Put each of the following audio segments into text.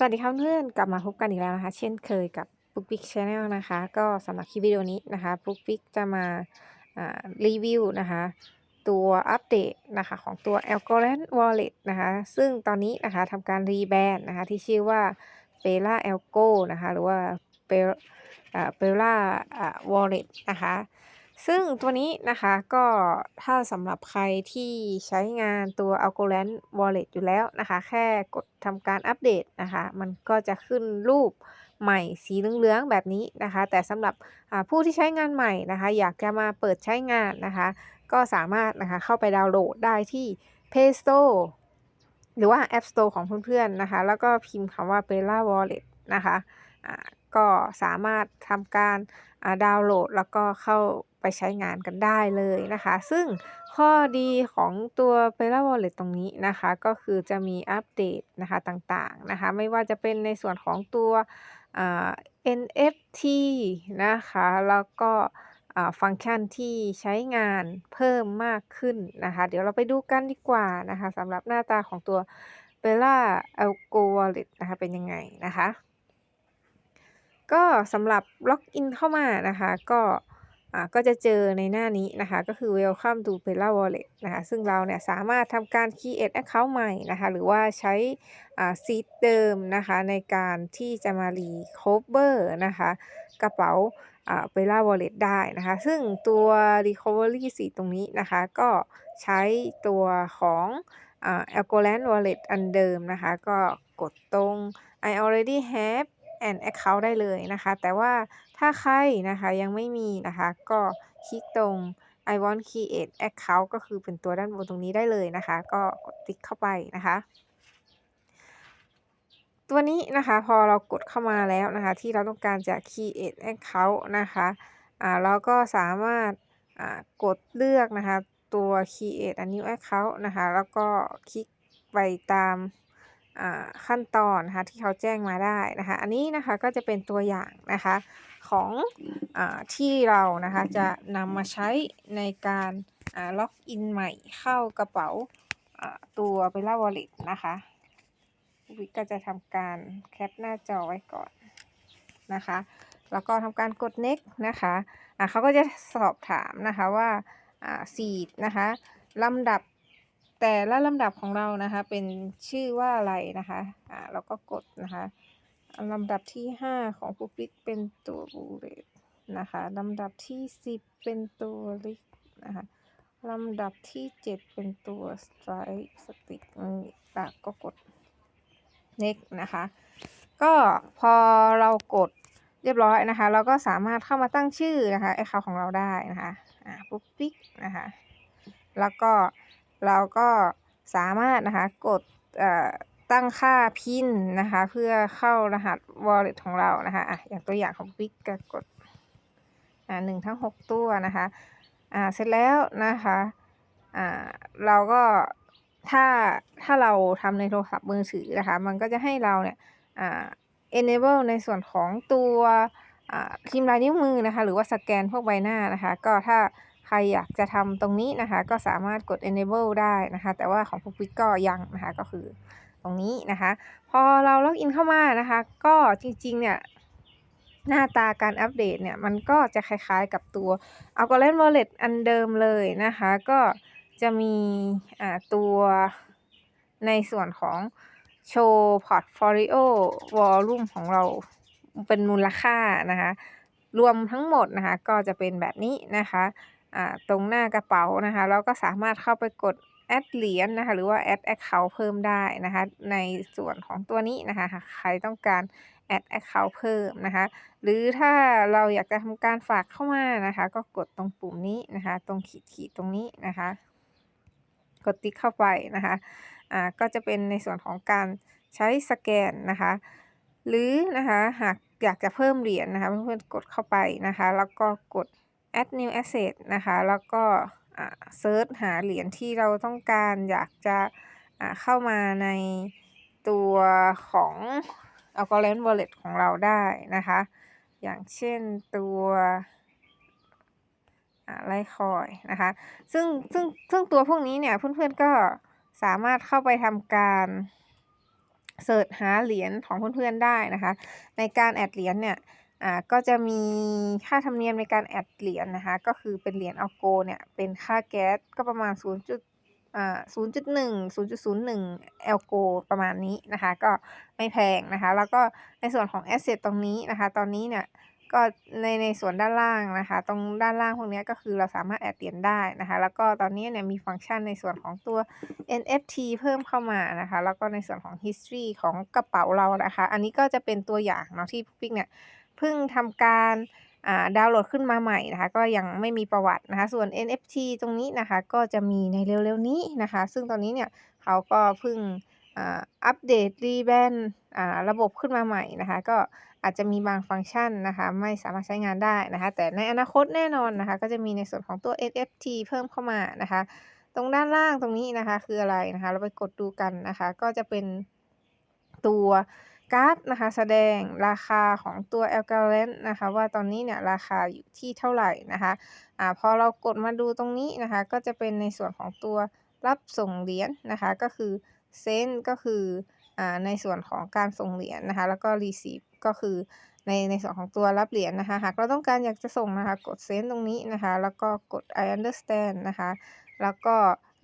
สวัสดีครับเพื่อนกลับมาพบกันอีกแล้วนะคะ เช่นเคยกับปุ๊กปิ๊กชาแนลนะคะ ก็สำหรับคลิปวิดีโอนี้นะคะปุ๊กปิ๊กจะมาอ่ารีวิวนะคะ ตัวอัปเดตนะคะของตัว Algorand Wallet นะคะ ซึ่งตอนนี้นะคะทำการรีแบรนด์นะคะ ที่ชื่อว่า Bella Algo นะคะ หรือว่า Bell อ่า Bella อ่า Wallet นะคะ ซึ่งตัวนี้นะคะก็ถ้าสำหรับใครที่ใช้งานตัว Algorand Wallet อยู่แล้วนะคะ แค่กดทำการอัปเดตนะคะ มันก็จะขึ้นรูปใหม่สีเหลืองๆแบบนี้นะคะ แต่สำหรับผู้ที่ใช้งานใหม่นะคะ อยากจะมาเปิดใช้งานนะคะ ก็สามารถนะคะเข้าไปดาวน์โหลดได้ที่ Play Store หรือว่า App Store ของเพื่อนๆนะคะ แล้วก็พิมพ์คำว่า Bella Wallet นะคะ ก็สามารถทำการดาวน์โหลดแล้วก็เข้าไปใช้งานกันได้เลยนะคะ ซึ่งข้อดีของตัว Bella Wallet ตรงนี้นะคะ ก็คือจะมีอัปเดตนะคะต่างๆนะคะ ไม่ว่าจะเป็นในส่วนของตัว NFT นะคะ แล้วก็ฟังก์ชันที่ใช้งานเพิ่มมากขึ้นนะคะ เดี๋ยวเราไปดูกันดีกว่านะคะสำหรับหน้าตาของตัว Bella Algo Wallet นะคะเป็นยังไงนะคะ ก็สำหรับล็อกอินเข้ามานะคะก็อ่าก็จะเจอในหน้านี้นะคะก็คือ Welcome to Bella Wallet นะคะซึ่งเราเนี่ยสามารถทำการ Create Account ใหม่นะคะหรือว่าใช้อ่า Seed เดิมนะคะในการที่จะมา Recover นะคะกระเป๋าอ่า Bella Wallet ได้นะคะ ซึ่งตัว Recovery s e ตรงนี้นะคะ ก็ใช้ตัวของอ่า Algorand Wallet อันเดิมนะคะ ก็กดตรง I already have an account ได้เลยนะคะ แต่ว่าถ้าใครนะคะยังไม่มีนะคะ ก็คลิกตรง I want create account ก็คือเป็นตัวด้านบนตรงนี้ได้เลยนะคะ ก็กดติ๊กเข้าไปนะคะ ตัวนี้นะคะพอเรากดเข้ามาแล้วนะคะ ที่เราต้องการจะ create account นะคะอ่าเราก็สามารถอ่ากดเลือกนะคะ ตัว create a new account นะคะ แล้วก็คลิกไปตาม ขั้นตอนนะคะที่เขาแจ้งมาได้นะคะ อันนี้นะคะก็จะเป็นตัวอย่างนะคะของอที่เรานะคะจะนำมาใช้ในการล็อกอินใหม่เข้ากระเป๋าตัว Bella Wallet นะคะวิกก็จะทำการแคปหน้าจอไว้ก่อนนะคะ แล้วก็ทำการกด next นะคะอ่าเขาก็จะสอบถามนะคะว่าอ่า seed นะคะลำดับ แต่ละลำดับของเรานะคะ เป็นชื่อว่าอะไรนะคะอ่าเราก็กดนะคะลำดับที่ 5 ของปุ๊กปิ๊กเป็นตัวบูเลตนะคะลำดับที่ 10 เป็นตัวลิกนะคะลำดับที่ 7 เป็นตัวสไตร์สติกอะก็กด next นะคะ ก็พอเรากดเรียบร้อยนะคะ เราก็สามารถเข้ามาตั้งชื่อนะคะไอเขาของเราได้นะคะอ่าปุ๊กปิ๊กนะคะ แล้วก็ เราก็สามารถนะคะกดตั้งค่าพินนะคะ เพื่อเข้ารหัส wallet ของเรานะคะอะอย่างตัวอย่างของปิ๊กก็กดอ่าหนึ่งทั้งหกตัวนะคะอ่าเสร็จแล้วนะคะอ่าเราก็ถ้าถ้าเราทำในโทรศัพท์มือถือนะคะ มันก็จะให้เราเนี่ยอ่า enable ในส่วนของตัวอ่าพิมพ์ลายนิ้วมือนะคะ หรือว่าสแกนพวกใบหน้านะคะ ก็ถ้า ใครอยากจะทำตรงนี้นะคะ ก็สามารถกด enable ได้นะคะ แต่ว่าของพวกปิ๊กก็ยังนะคะก็คือตรงนี้นะคะ พอเราล็อกอินเข้ามานะคะ ก็จริงๆเนี่ยหน้าตาการอัปเดตเนี่ย มันก็จะคล้ายๆกับตัว Algorand Wallet อันเดิมเลยนะคะ ก็จะมีตัวในส่วนของโชว์พอร์ตโฟลิโอวอลลุ่มของเราเป็นมูลค่านะคะ รวมทั้งหมดนะคะ ก็จะเป็นแบบนี้นะคะ ตรงหน้ากระเป๋านะคะเราก็สามารถเข้าไปกดแอดเหรียญนะคะหรือว่าแอดแอคเคาท์เพิ่มได้นะคะในส่วนของตัวนี้นะคะใครต้องการแอดแอคเคาท์เพิ่มนะคะหรือถ้าเราอยากจะทำการฝากเข้ามานะคะ ก็กดตรงปุ่มนี้นะคะ ตรงขีดขีดตรงนี้นะคะ กดติ๊กเข้าไปนะคะอ่าก็จะเป็นในส่วนของการใช้สแกนนะคะ หรือนะคะหากอยากจะเพิ่มเหรียญนะคะเพื่อนๆกดเข้าไปนะคะ แล้วก็กด add new asset นะคะ แล้วก็เซิร์ชหาเหรียญที่เราต้องการอยากจะเข้ามาในตัวของ Algorand Wallet ของเราได้นะคะ อย่างเช่นตัวไลคอยนะคะ ซึ่งซึ่งซึ่งตัวพวกนี้เนี่ยเพื่อนๆก็สามารถเข้าไปทำการเซิร์ชหาเหรียญของเพื่อนๆได้นะคะ ในการแอดเหรียญเนี่ย อ่าก็จะมีค่าธรรมเนียมในการแอดเหรียญนะคะ ก็คือเป็นเหรียญ Algo เนี่ยเป็นค่าแก๊สก็ประมาณ 0. จุดอ่า0.1 0.01 Algo ประมาณนี้นะคะ ก็ไม่แพงนะคะ แล้วก็ในส่วนของแอสเซทตรงนี้นะคะ ตอนนี้เนี่ยก็ในในส่วนด้านล่างนะคะ ตรงด้านล่างพวกนี้ก็คือเราสามารถแอดเหรียญได้นะคะ แล้วก็ตอนนี้เนี่ยมีฟังก์ชันในส่วนของตัว NFT เพิ่มเข้ามานะคะ แล้วก็ในส่วนของ history ของกระเป๋าเรานะคะ อันนี้ก็จะเป็นตัวอย่างเนาะที่ปุ๊กปิ๊กเนี่ย เพิ่งทำการดาวน์โหลดขึ้นมาใหม่นะคะ ก็ยังไม่มีประวัตินะคะ ส่วน NFT ตรงนี้นะคะ ก็จะมีในเร็วๆนี้นะคะ ซึ่งตอนนี้เนี่ยเขาก็เพิ่งอัปเดตรีแบนด์ระบบขึ้นมาใหม่นะคะ ก็อาจจะมีบางฟังก์ชันนะคะ ไม่สามารถใช้งานได้นะคะ แต่ในอนาคตแน่นอนนะคะ ก็จะมีในส่วนของตัว NFT เพิ่มเข้ามานะคะ ตรงด้านล่างตรงนี้นะคะคืออะไรนะคะ เราไปกดดูกันนะคะ ก็จะเป็นตัว การ์ดนะคะแสดงราคาของตัว Algorand นะคะว่าตอนนี้เนี่ยราคาอยู่ที่เท่าไหร่นะคะอ่าพอเรากดมาดูตรงนี้นะคะก็จะเป็นในส่วนของตัวรับส่งเหรียญนะคะก็คือ Send ก็คืออ่าในส่วนของการส่งเหรียญนะคะแล้วก็ Receive ก็คือในในส่วนของตัวรับเหรียญนะคะหากเราต้องการอยากจะส่งนะคะกด Send ตรงนี้นะคะแล้วก็กด I understand นะคะแล้วก็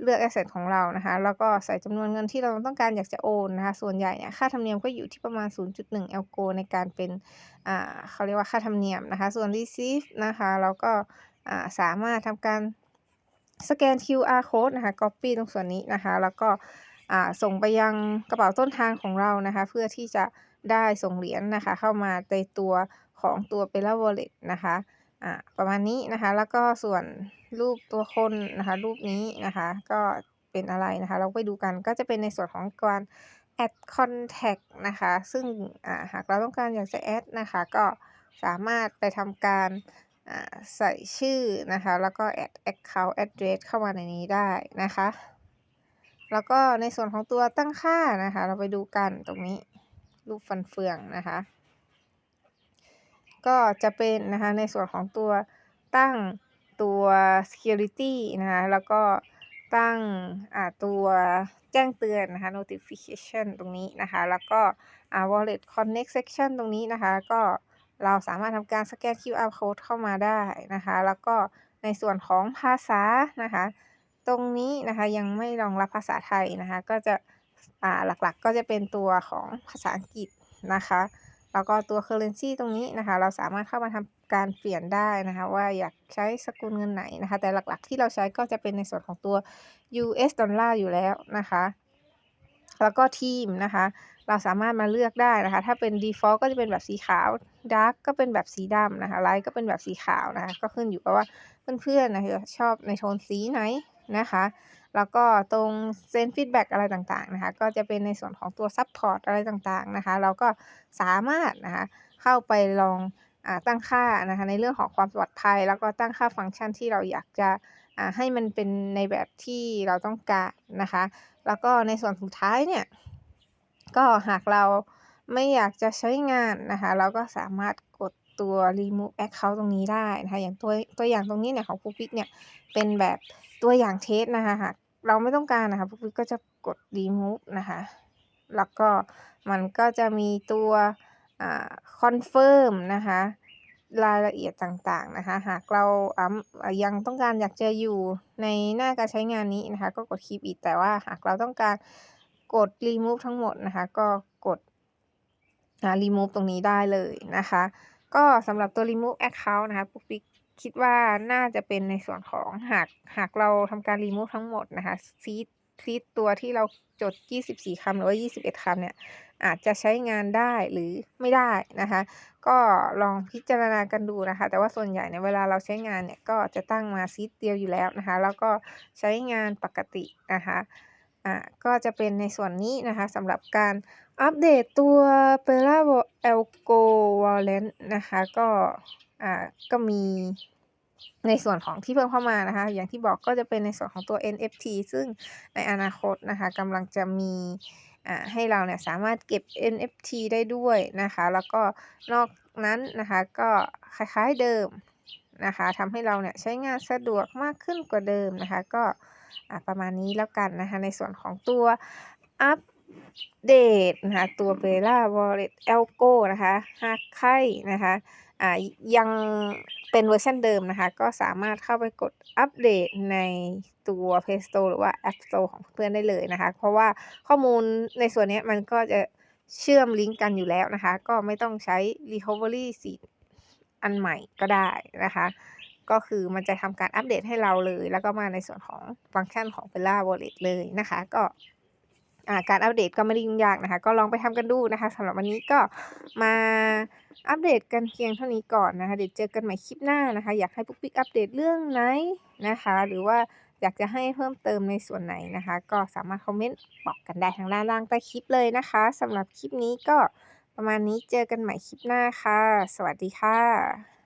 เลือก Asset ของเรานะคะ แล้วก็ใส่จำนวนเงินที่เราต้องการอยากจะโอนนะคะ ส่วนใหญ่เนี่ยค่าธรรมเนียมก็อยู่ที่ประมาณ 0.1 Algo ในการเป็นอ่าเขาเรียกว่าค่าธรรมเนียมนะคะ ส่วน Receive นะคะเราก็อ่าสามารถทำการสแกน QR Code นะคะ Copy ตรงส่วนนี้นะคะ แล้วก็อ่าส่งไปยังกระเป๋าต้นทางของเรานะคะ เพื่อที่จะได้ส่งเหรียญนะคะ เข้ามาในตัวของตัว Bella Wallet นะคะ อ่าประมาณนี้นะคะ แล้วก็ส่วนรูปตัวคนนะคะ รูปนี้นะคะ ก็เป็นอะไรนะคะ เราไปดูกันก็จะเป็นในส่วนของการ add contact นะคะ ซึ่งาหากเราต้องการอยากจะแอดนะคะ ก็สามารถไปทำการาใส่ชื่อนะคะ แล้วก็ add account address เข้ามาในนี้ได้นะคะ แล้วก็ในส่วนของตัวตั้งค่านะคะ เราไปดูกันตรงนี้รูปฟันเฟืองนะคะ ก็จะเป็นนะคะในส่วนของตัวตั้งตัว security นะคะแล้วก็ตั้งอ่าตัวแจ้งเตือนนะคะ notification ตรงนี้นะคะ แล้วก็อ่า wallet connect section ตรงนี้นะคะ ก็เราสามารถทำการสแกน QR code เข้ามาได้นะคะ แล้วก็ในส่วนของภาษานะคะ ตรงนี้นะคะยังไม่รองรับภาษาไทยนะคะ ก็จะอ่าหลักๆก็จะเป็นตัวของภาษาอังกฤษนะคะ แล้วก็ตัว currency ตรงนี้นะคะ เราสามารถเข้ามาทำการเปลี่ยนได้นะคะ ว่าอยากใช้สกุลเงินไหนนะคะ แต่หลักๆที่เราใช้ก็จะเป็นในส่วนของตัว US ดอลลาร์อยู่แล้วนะคะ แล้วก็ทีมนะคะ เราสามารถมาเลือกได้นะคะ ถ้าเป็น default ก็จะเป็นแบบสีขาว dark ก็เป็นแบบสีดำนะคะ light ก็เป็นแบบสีขาวนะคะ ก็ขึ้นอยู่กับว่าเพื่อนๆนะคะชอบในโทนสีไหนนะคะ แล้วก็ตรง send feedback อะไรต่างๆนะคะ ก็จะเป็นในส่วนของตัว support อะไรต่างๆนะคะ เราก็สามารถนะคะเข้าไปลองอตั้งค่านะคะในเรื่องของความปลอดภัย แล้วก็ตั้งค่าฟังก์ชันที่เราอยากจะให้มันเป็นในแบบที่เราต้องการนะคะ แล้วก็ในส่วนสุดท้ายเนี่ยก็หากเราไม่อยากจะใช้งานนะคะ เราก็สามารถกดตัว remove account ตรงนี้ได้นะคะ อย่างตัวตัวอย่างตรงนี้เนี่ยของปุ๊กปิ๊กเนี่ยเป็นแบบตัวอย่างเทสนะคะหาก เราไม่ต้องการนะคะปุ๊กปิ๊กก็จะกด remove นะคะ แล้วก็มันก็จะมีตัวอ่า confirm นะคะ รายละเอียดต่างๆนะคะ หากเรายังต้องการอยากจะอยู่ในหน้าการใช้งานนี้นะคะ ก็กด keep it แต่ว่าหากเราต้องการกด remove ทั้งหมดนะคะ ก็กดอ่า remove ตรงนี้ได้เลยนะคะ ก็สำหรับตัว remove account นะคะปุ๊กปิ๊ก คิดว่าน่าจะเป็นในส่วนของหากหากเราทำการ remove ทั้งหมดนะคะซีดซีดตัวที่เราจด 24 คำหรือว่า21 คำเนี่ย อาจจะใช้งานได้หรือไม่ได้นะคะ ก็ลองพิจารณากันดูนะคะ แต่ว่าส่วนใหญ่เนี่ยเวลาเราใช้งานเนี่ย ก็จะตั้งมาซีดเดียวอยู่แล้วนะคะ แล้วก็ใช้งานปกตินะคะอ่าก็จะเป็นในส่วนนี้นะคะสำหรับการอัปเดตตัว Bella Algo Wallet นะคะ ก็ อ่าก็มีในส่วนของที่เพิ่มเข้ามานะคะ อย่างที่บอกก็จะเป็นในส่วนของตัว NFT ซึ่งในอนาคตนะคะกำลังจะมีให้เราเนี่ยสามารถเก็บ NFT ได้ด้วยนะคะ แล้วก็นอกนั้นนะคะก็คล้ายๆเดิมนะคะทำให้เราเนี่ยใช้งานสะดวกมากขึ้นกว่าเดิมนะคะ ก็ประมาณนี้แล้วกันนะคะ ในส่วนของตัวอัปเดตนะคะ ตัว Bella Wallet Algo นะคะหากใครนะคะ ยังเป็นเวอร์ชันเดิมนะคะ ก็สามารถเข้าไปกดอัปเดตในตัว Play Store หรือว่า App Store ของเพื่อนได้เลยนะคะ เพราะว่าข้อมูลในส่วนนี้มันก็จะเชื่อมลิงก์กันอยู่แล้วนะคะ ก็ไม่ต้องใช้ recovery seed อันใหม่ก็ได้นะคะ ก็คือมันจะทำการอัปเดตให้เราเลย แล้วก็มาในส่วนของฟังก์ชันของ Bella Wallet เลยนะคะ ก็ การอัปเดตก็ไม่ได้ยุ่งยากนะคะ ก็ลองไปทำกันดูนะคะสำหรับวันนี้ก็มาอัปเดตกันเพียงเท่านี้ก่อนนะคะ เดี๋ยวเจอกันใหม่คลิปหน้านะคะ อยากให้ปุ๊กปิ๊กอัปเดตเรื่องไหนนะคะ หรือว่าอยากจะให้เพิ่มเติมในส่วนไหนนะคะ ก็สามารถคอมเมนต์บอกกันได้ทางด้านล่างใต้คลิปเลยนะคะสำหรับคลิปนี้ก็ประมาณนี้เจอกันใหม่คลิปหน้าค่ะ สวัสดีค่ะ